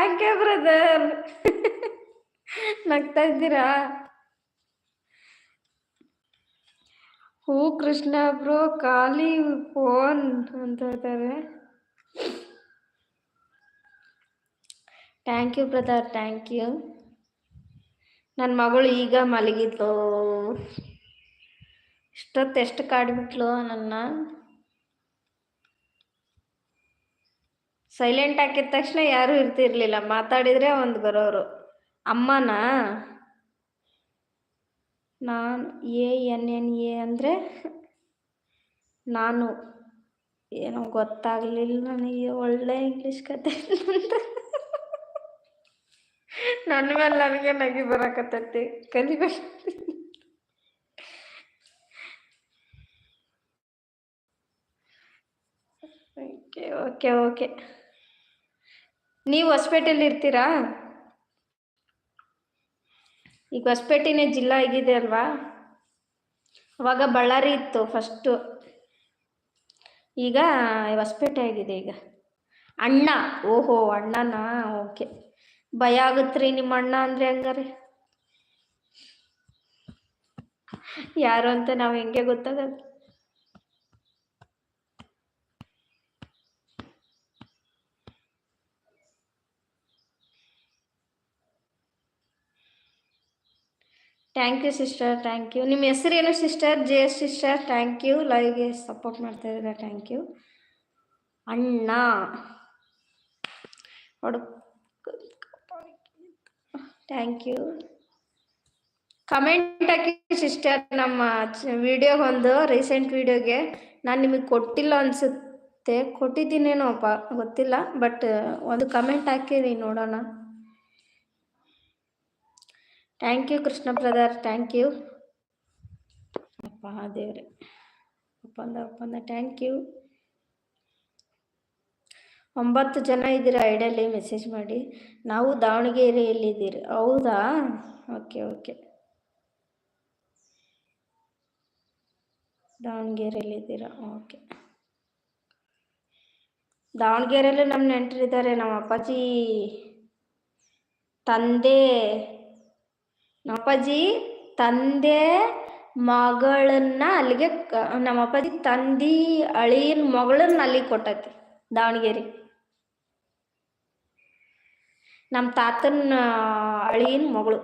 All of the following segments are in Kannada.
ಯಾಕೆ ಬ್ರದರ್ ನಗ್ತಾ ಇದ್ದೀರಾ? ಹೂ ಕೃಷ್ಣ ಬ್ರೋ, ಖಾಲಿ ಫೋನ್ ಅಂತ ಹೇಳ್ತಾರೆ thank you brother thank you ನನ್ನ ಮಗಳು ಈಗ ಮಲಗಿದ್ಲು. ಇಷ್ಟೊತ್ತು ಎಷ್ಟು ಕಾಡ್ಬಿಟ್ಲು ನನ್ನ? ಸೈಲೆಂಟ್ ಹಾಕಿದ ತಕ್ಷಣ ಯಾರು ಇರ್ತಿರ್ಲಿಲ್ಲ. ಮಾತಾಡಿದ್ರೆ ಒಂದು ಬರೋರು. ಅಮ್ಮನ? ನಾನು ಎ ಎನ್ ಎನ್ ಎ ಅಂದರೆ ನಾನು. ಏನೋ ಗೊತ್ತಾಗ್ಲಿಲ್ಲ ನನಗೆ. ಒಳ್ಳೆ ಇಂಗ್ಲೀಷ್ ಕತೆ ನನ್ನ ಮೇಲೆ ನನಗೆ ನಗಿ ಬರಕತ್ತೈತಿ. ಕಲಿಬೇಕು ಓಕೆ ಓಕೆ ಓಕೆ ನೀವು ಹೊಸಪೇಟೆಯಲ್ಲಿ ಇರ್ತೀರಾ? ಈಗ ಹೊಸಪೇಟೆನೇ ಜಿಲ್ಲಾ ಆಗಿದೆ ಅಲ್ವಾ? ಅವಾಗ ಬಳ್ಳಾರಿ ಇತ್ತು ಫಸ್ಟು ಈಗ ಹೊಸಪೇಟೆ ಆಗಿದೆ ಈಗ. ಅಣ್ಣ, ಓಹೋ, ಅಣ್ಣನಾ? ಓಕೆ ಭಯ ಆಗುತ್ತ್ರಿ ನಿಮ್ಮ ಅಣ್ಣ ಅಂದರೆ ಹಂಗಾರೆ. ಯಾರು ಅಂತ ನಾವು ಹೆಂಗೆ ಗೊತ್ತಾಗದು thank you sister thank you ನಿಮ್ಮ ಹೆಸರೇನು sister J S sister thank you ಲೈವ್ಗೆ support ಮಾಡ್ತಾ ಇದ್ದೀರಾ. ಥ್ಯಾಂಕ್ ಯು ಅಣ್ಣ. ಥ್ಯಾಂಕ್ ಯು ಕಮೆಂಟ್ ಹಾಕಿ ಸಿಸ್ಟರ್ ನಮ್ಮ ವಿಡಿಯೋಗೊಂದು ರೀಸೆಂಟ್ ವಿಡಿಯೋಗೆ ನಾನು ನಿಮಗೆ ಕೊಟ್ಟಿಲ್ಲ ಅನಿಸುತ್ತೆ. ಕೊಟ್ಟಿದ್ದೀನೇನೋಪ್ಪ ಗೊತ್ತಿಲ್ಲ. ಬಟ್ ಒಂದು ಕಮೆಂಟ್ ಹಾಕಿರಿ ನೋಡೋಣ. Thank you Krishna brother thank you ಅಪ್ಪ ದೇವ್ರೆ. ಒಪ್ಪಂದ ಒಪ್ಪಂದ ಥ್ಯಾಂಕ್ ಯು ಒಂಬತ್ತು ಜನ ಇದ್ದೀರಾ ಐಡಲ್ಲಿ ಮೆಸೇಜ್ ಮಾಡಿ. ನಾವು ದಾವಣಗೆರೆಯಲ್ಲಿದ್ದೀರಿ ಹೌದಾ? ಓಕೆ ಓಕೆ ದಾವಣಗೆರೆಯಲ್ಲಿದ್ದೀರಾ ಓಕೆ ದಾವಣಗೆರೆಯಲ್ಲೂ ನಮ್ಮ ನೆಂಟರಿದ್ದಾರೆ. ನಮ್ಮ ಅಪ್ಪಾಜಿ ತಂದೆ ನಮ್ಮ ಅಪ್ಪಾಜಿ ತಂದೆ ಮಗಳನ್ನ ಅಲ್ಲಿಗೆ ನಮ್ಮ ಅಪ್ಪಾಜಿ ತಂದಿ ಅಳಿಯನ್ ಮಗಳನ್ನ ಅಲ್ಲಿಗೆ ಕೊಟ್ಟತಿ, ದಾವಣಗೆರೆ. ನಮ್ಮ ತಾತನ ಅಳಿಯನ್ ಮಗಳು.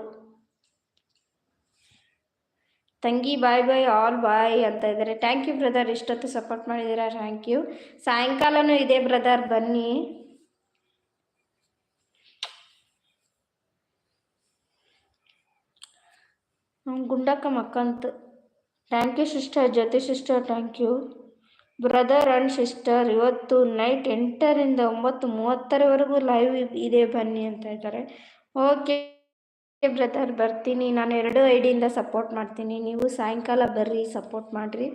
ತಂಗಿ ಬಾಯ್ ಬಾಯ್, ಆಲ್ ಬಾಯ್ ಅಂತ ಇದ್ದಾರೆ. ಥ್ಯಾಂಕ್ ಯು ಬ್ರದರ್ ಇಷ್ಟೊತ್ತು ಸಪೋರ್ಟ್ ಮಾಡಿದ್ದೀರಾ? ಥ್ಯಾಂಕ್ ಯು ಸಾಯಂಕಾಲನೂ ಇದೆ ಬ್ರದರ್ ಬನ್ನಿ. ಗುಂಡಕ್ಕ ಮಕ್ಕಂತ thank you sister Jyoti sister thank you brother and sister ಇವತ್ತು ನೈಟ್ ಎಂಟರಿಂದ ಒಂಬತ್ತು ಮೂವತ್ತರವರೆಗೂ ಲೈವ್ ಇದೆ ಬನ್ನಿ ಅಂತ ಇದ್ದಾರೆ. ಓಕೆ ಬ್ರದರ್ ಬರ್ತೀನಿ. ನಾನು ಎರಡು ಐಡಿಯಿಂದ ಡಿಯಿಂದ ಸಪೋರ್ಟ್ ಮಾಡ್ತೀನಿ. ನೀವು ಸಾಯಂಕಾಲ ಬರ್ರಿ ಸಪೋರ್ಟ್ ಮಾಡಿರಿ.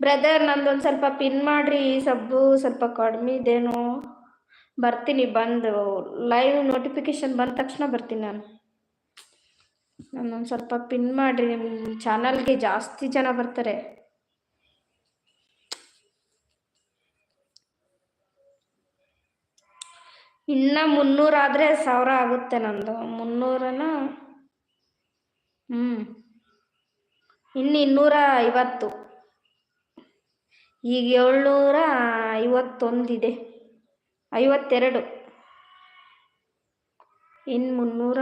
ಬ್ರದರ್ ನಂದೊಂದು ಸ್ವಲ್ಪ ಪಿನ್ ಮಾಡಿರಿ. ಸಬ್ಬು ಸ್ವಲ್ಪ ಕಡಿಮೆ ಇದೇನೋ. ಬರ್ತೀನಿ, ಬಂದು. ಲೈವ್ ನೋಟಿಫಿಕೇಶನ್ ಬಂದ ತಕ್ಷಣ ಬರ್ತೀನಿ ನಾನು. ನನ್ನೊಂದು ಸ್ವಲ್ಪ ಪಿನ್ ಮಾಡಿರಿ ನಿಮ್ಮ ಚಾನಲ್ಗೆ ಜಾಸ್ತಿ ಜನ ಬರ್ತಾರೆ. ಇನ್ನ ಮುನ್ನೂರಾದರೆ ಸಾವಿರ ಆಗುತ್ತೆ ನಂದು. ಮುನ್ನೂರನ ಹ್ಞೂ ಇನ್ನು ಇನ್ನೂರ ಐವತ್ತು. ಈಗ ಏಳ್ನೂರ ಐವತ್ತೊಂದಿದೆ. ಐವತ್ತೆರಡು. ಇನ್ನು ಮುನ್ನೂರ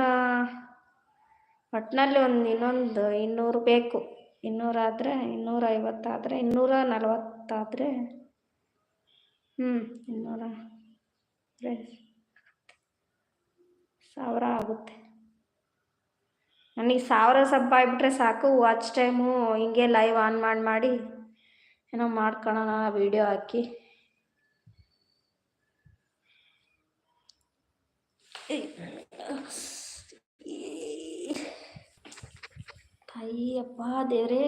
ಒಟ್ಟಿನಲ್ಲಿ ಒಂದು ಇನ್ನೊಂದು ಇನ್ನೂರು ಬೇಕು. ಇನ್ನೂರಾದರೆ ಇನ್ನೂರ ಐವತ್ತಾದರೆ ಇನ್ನೂರ ನಲವತ್ತಾದರೆ ಹ್ಞೂ ಇನ್ನೂರ ಸಾವಿರ ಆಗುತ್ತೆ. ನನಗೆ ಸಾವಿರ ಸಬ್ ಆಗಿಬಿಟ್ರೆ ಸಾಕು, ವಾಚ್ ಟೈಮು ಹಿಂಗೆ ಲೈವ್ ಆನ್ ಮಾಡಿ ಮಾಡಿ ಏನೋ ಮಾಡ್ಕೊಳ್ಳೋಣ ವಿಡಿಯೋ ಹಾಕಿ. ಅಯ್ಯಪ್ಪ ದೇವರೇ.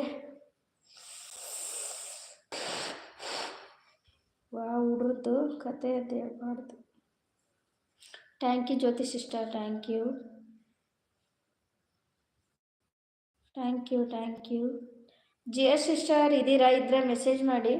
ವಾ ಹುಡ್ರದ್ದು ಕತೆ ಹೇಳ್ಬಾರ್ದು. Thank you Jyoti sister thank you thank you thank you G S sister ಇದ್ದೀರಾ? ಇದ್ರೆ ಮೆಸೇಜ್ ಮಾಡಿ.